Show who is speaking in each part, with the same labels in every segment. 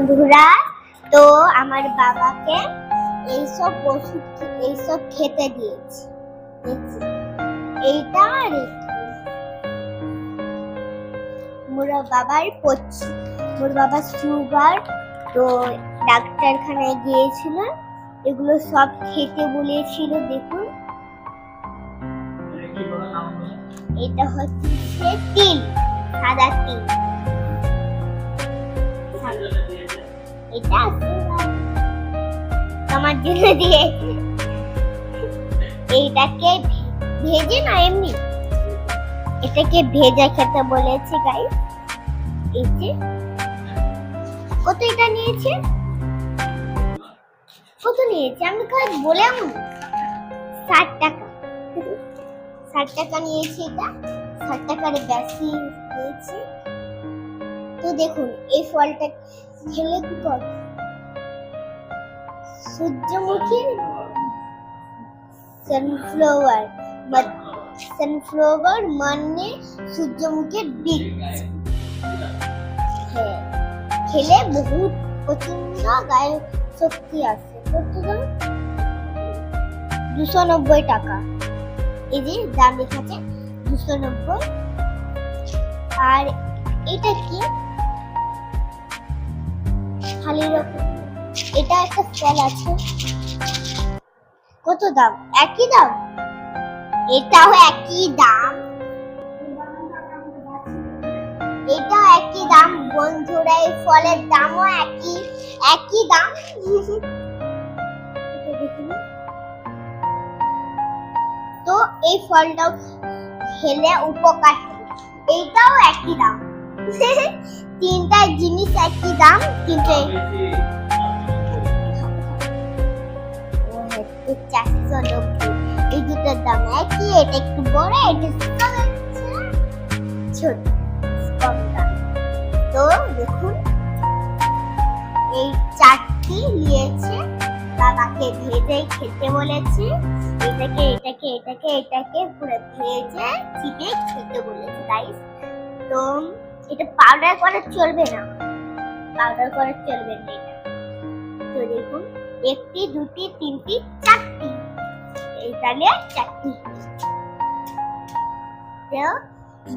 Speaker 1: বন্ধুরা তো আমার বাবাকে এইসব ওষুধ এইসব খেতে দিয়েছি। এইটা আর মোর বাবার পচ- মোর বাবার সুগার তো ডাক্তারখানায় গিয়েছিল। এগুলো সব খেতে বলেছিল দেখুন। এটা হচ্ছে তিল সাদা তিল। এটা আমার জন্য দিয়ে এইটাকে ভেজে না এমনি? এটাকে ভেজে খেতে বলেছে গাই এই যে, কত এটা নিয়েছে? কত নিয়েছে? আমি কাজ বললাম ষাট টাকা। ষাট টাকা নিয়েছে এটা। ষাট টাকার বেশি নিয়েছে। তো দেখুন, এই ফলটা খেলে কি করে? সূর্যমুখীর সানফ্লাওয়ার সানফ্লাওয়ার মানে সূর্যমুখীর বীজ। হ্যাঁ খেলে বহুত প্রচণ্ড গায়ে শক্তি আছে। কত দাম? দুশো নব্বই টাকা। এই যে দাম লেখাছে দুশো নব্বই আর এটা কি? খালি রকম। এটা একটা ফল আছে? কত দাম? একই দাম? এটাও একই দাম। এটাও একই দাম। বন্ধুরা, এই ফলের দামও একই একই দাম। এটা তো এই ফলটাও খেলে উপকার। এইটাও একই দাম। তিনটা জিনিস একই দাম কিন্তু চারশো নব্বই। এই দুটোর দাম একই, এটা একটু বড় তো দেখুন, এই চারটি নিয়েছে। বাবাকে ভেজে, খেতে বলেছে। এটাকে এটাকে এটাকে এটাকে পুরো ভেজে, চিপে খেতে বলেছে গাইস তো এটা পাউডার করা চলবে না। পাউডার করা চলবে না এটা। তো দেখুন, একটি, দুটি, তিনটি, চারটি। এই তাহলে চারটি। তো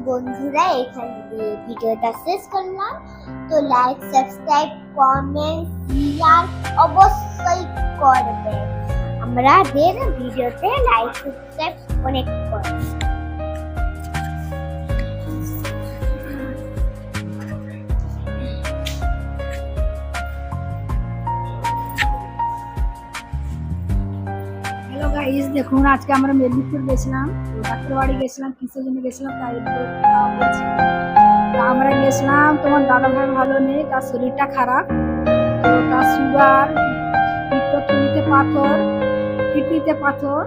Speaker 1: বন্ধুরা, এখানে দিয়ে ভিডিওটা শেষ করলাম। তো লাইক সাবস্ক্রাইব কমেন্ট শেয়ার অবশ্যই করবে আমাদের ভিডিওতে লাইক সাবস্ক্রাইব অনেক করবে।
Speaker 2: হ্যালো দেখুন, আজকে আমরা মেদিনীপুর গেছিলাম তো ডাক্তার বাড়ি গেছিলাম, কিসের জন্য গেছিলাম তাই আমরা গেছিলাম, তোমার দাদা ভাই ভালো নেই, তার শরীরটা খারাপ। তার সুগার পিত্তথলিতে পাথর, কিডনিতে পাথর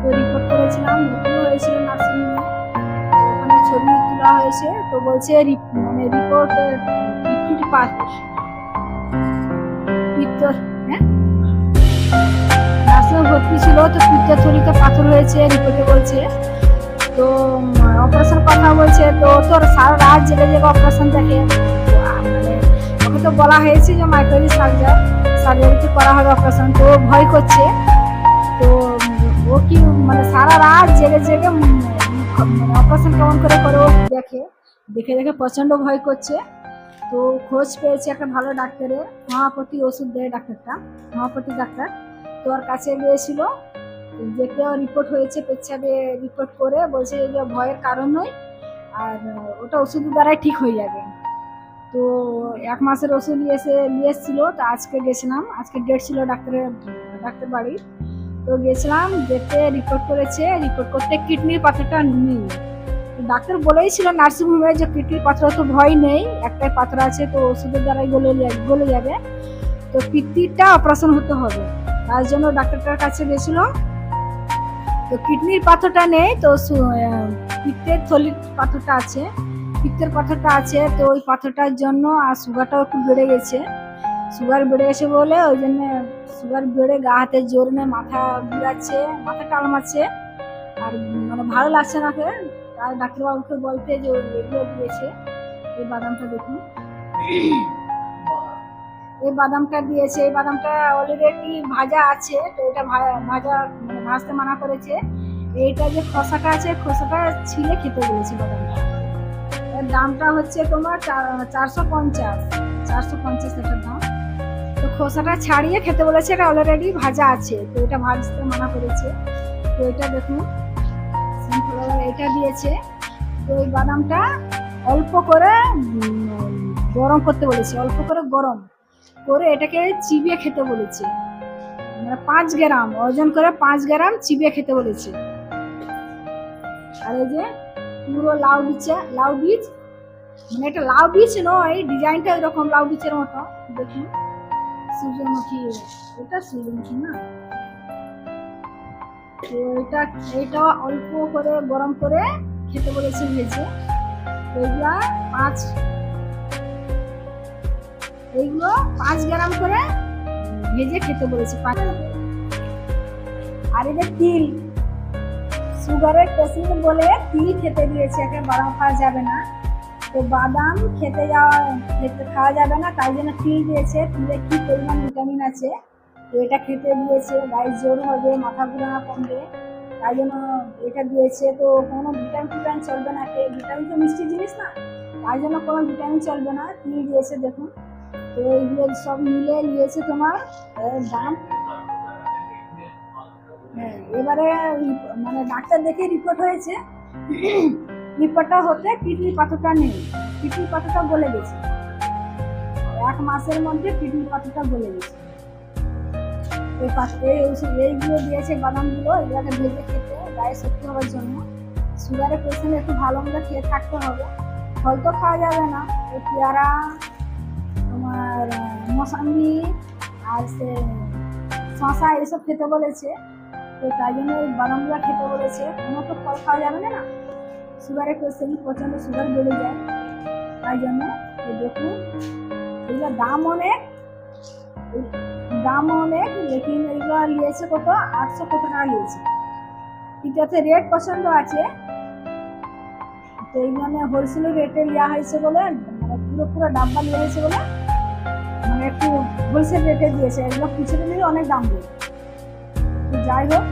Speaker 2: তো রিপোর্ট করেছিলাম ভর্তি হয়েছিল নার্সিংহোমে ওখানে ছবি তোলা হয়েছে, তো বলছে মানে রিপোর্ট পিত্তির পাথর পিত্ত হ্যাঁ নার্সিংহোমে ভর্তি ছিল, তো পিত্তের থলিতে পাথর হয়েছে, রিপোর্টে বলছে। তো অপারেশন কথা বলছে, তো তোর সারা রাত জেগে জেগে অপারেশন দেখে। মানে ওকে তো বলা হয়েছে যে মাইক্রোবি সার্জার সার্জারিতে করা হবে অপারেশন তো ভয় করছে। তো, ও কি মানে সারা রাত জেগে জেগে অপারেশন কেমন করে করে দেখে দেখে দেখে প্রচণ্ড ভয় করছে। তো খোঁজ পেয়েছে একটা ভালো ডাক্তারের, মহাপতি ওষুধ দেয় ডাক্তারটা, মহাপতি ডাক্তার। তোর কাছে গিয়েছিল যেতে রিপোর্ট হয়েছে পেচ্ছাবে রিপোর্ট করে, বলছে যে ভয়ের কারণ নয়, আর ওটা ওষুধের দ্বারাই ঠিক হয়ে যাবে। তো এক মাসের ওষুধ নিয়ে এসে, নিয়ে এসেছিল, তো আজকে গেছিলাম, আজকে ডেট ছিল ডাক্তারের, ডাক্তার বাড়ির। তো গেছিলাম, যেতে রিপোর্ট করেছে রিপোর্ট করতে কিডনির পাথরটা নেই। ডাক্তার বলেই ছিল নার্সিংহোমে যে কিডনির পাথর তো ভয় নেই, একটাই পাথর আছে, তো ওষুধের দ্বারাই গলে গলে যাবে। তো পিত্তিটা অপারেশন হতে হবে। তার জন্য ডাক্তারটার কাছে গেছিল। তো কিডনির পাথরটা নেই, তো পিত্তের থলির পাথরটা আছে। পিত্তের পাথরটা আছে, তো ওই পাথরটার জন্য আর সুগারটাও একটু বেড়ে গেছে। সুগার বেড়ে গেছে বলে ওই জন্য সুগার বেড়ে গা হাতে জোর নেই মাথা ঘুরাচ্ছে, মাথা টালমাচ্ছে। আর মানে ভালো লাগছে না তাই ডাক্তারবাবুকে বলতে যে এগুলো দিয়েছে এই বাদামটা দেখুন। এই বাদামটা দিয়েছে, এই বাদামটা অলরেডি ভাজা আছে, তো এটা ভাজা, ভাজতে মানা করেছে। এইটা যে খোসাটা আছে, খোসাটা ছিলে খেতে বলেছে বাদামটা। এর দামটা হচ্ছে তোমার চার- চারশো পঞ্চাশ চারশো পঞ্চাশ এটার দাম। তো খোসাটা ছাড়িয়ে খেতে বলেছে, এটা অলরেডি ভাজা আছে, তো এটা ভাজতে মানা করেছে। তো এটা দেখুন এটা দিয়েছে। তো এই বাদামটা অল্প করে গরম করতে বলেছে, অল্প করে গরম। করে এটাকে চিবিয়ে খেতে বলেছে। মানে পাঁচ গ্রাম, ওজন করে পাঁচ গ্রাম চিবিয়ে খেতে বলেছে। আর এই যে পুরো লাউ বীজে লাউ বীজ মানে এটা লাউ বীজ নয়, ডিজাইনটা এরকম লাউ বীজের মতো, দেখুন। সূর্যমুখী, এটা সূর্যমুখী না? তো এটা এটা অল্প করে, গরম করে খেতে বলেছে ভেজে। এইগুলা পাঁচ এইগুলো পাঁচ গ্রাম করে ভেজে খেতে বলেছে, পাঁচ- আর এদের তিল, সুগারের পেশেন্ট বলে তিল খেতে দিয়েছে, একে বাদাম খাওয়া যাবে না। তো বাদাম খেতে যাওয়া, খেতে খাওয়া যাবে না, তাই জন্য তিল দিয়েছে। তিলে কি পরিমাণ ভিটামিন আছে, তো এটা খেতে দিয়েছে। গায়ে জোর হবে, মাথা ঘুরানো কমবে, তাই জন্য এটা দিয়েছে। তো কোনো ভিটামিন ফিটামিন চলবে না ভিটামিন তো মিষ্টি জিনিস না, তাই জন্য কোনো ভিটামিন চলবে না। তিল দিয়েছে, দেখুন। তো এইগুলো সব মিলে নিয়েছে তোমার দাম? হ্যাঁ এবারে মানে ডাক্তার দেখে রিপোর্ট হয়েছে। রিপোর্টটা হতে কিডনি পাথরটা নেই। কিডনি পাথরটা গলে গেছে। এক মাসের মধ্যে কিডনি পাথরটা গলে গেছে। এই পাথর এইগুলো দিয়েছে বাদামগুলো, এগুলোকে ভেজে খেতে, গায়ে শক্তি হওয়ার জন্য। সুগারের পেশেন্ট একটু ভালো মতো খেয়ে থাকতে হবে। ফল তো খাওয়া যাবে না। এই পেয়ারা মোসাম্বি আর সে শশা এসব খেতে বলেছে। তো তাই জন্য বাদামগুলো খেতে বলেছে। কোনো তো ফল খাওয়া যাবে না সুগারের পেশেন্ট প্রচণ্ড সুগার বেড়ে যায়। তাই জন্য দেখুন, এগুলো দাম অনেক। এই দাম অনেক, লেকিন এগুলো নিয়েছে কত? আটশো কত টাকা নিয়েছে। এটাতে রেট পছন্দ আছে। তো এইখানে হোলসেল রেটে নেওয়া হয়েছে বলে মানে পুরো পুরো ডাব্বা নেওয়া হয়েছে বলে মানে একটু হোলসেল রেটে দিয়েছে, এগুলো খুচরো নিলে অনেক দাম দেবে তো যাই হোক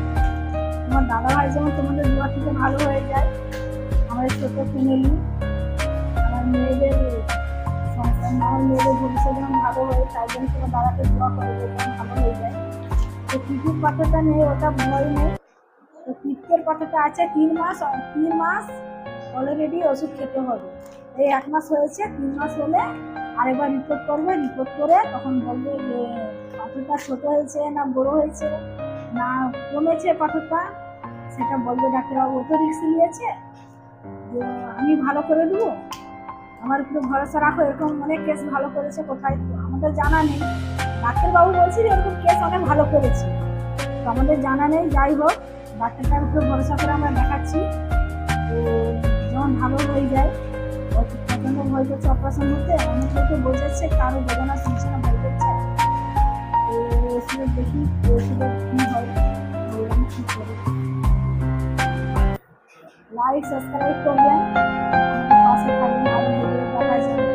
Speaker 2: তোমার দাদা ভাই যেমন তোমাদের দোয়া থেকে ভালো হয়ে যায় আমাদের ছোট ফ্যামিলি, আমার মেয়েদের আমার মেয়েদের ভবিষ্যৎ যেমন ভালো হয়, তাই জন্য তোমার দাদাকে দোয়া করে ভালো হয়ে যায়। তো পিঠুর পাতাটা নেই, ওটা ভয় নেই। তো পিঠের পাতাটা আছে, তিন মাস তিন মাস অলরেডি ওষুধ খেতে হবে। এই এক মাস হয়েছে, তিন মাস হলে আরেকবার রিপোর্ট করবে রিপোর্ট করে তখন বলবে যে পাথরটা ছোট হয়েছে না বড় হয়েছে, না কমেছে পাথরটা সেটা বলবে ডাক্তারবাবু, ও তো রিক্স নিয়েছে, যে আমি ভালো করে দেবো আমার একটু ভরসা রাখো, এরকম অনেক কেস ভালো করেছে কোথায়? আমাদের জানা নেই। ডাক্তারবাবু বলছে যে, এরকম কেস অনেক ভালো করেছে। তো আমাদের জানা নেই, যাই হোক, ডাক্তারটার উপরে ভরসা করে আমরা দেখাচ্ছি। তো যেমন ভালো হয়ে যায় আপনাদের ভয় করছে অপারেশন হতে অনেক লোকে বোঝাচ্ছে, কারও বেদনা শুনছে না, ভয় করছে। দেখি ওষুধে কী হয়। বললাম করি? লাইক সাবস্ক্রাইব করবেন। পাশে থাকবেন আরও ভিডিও দেখা যায়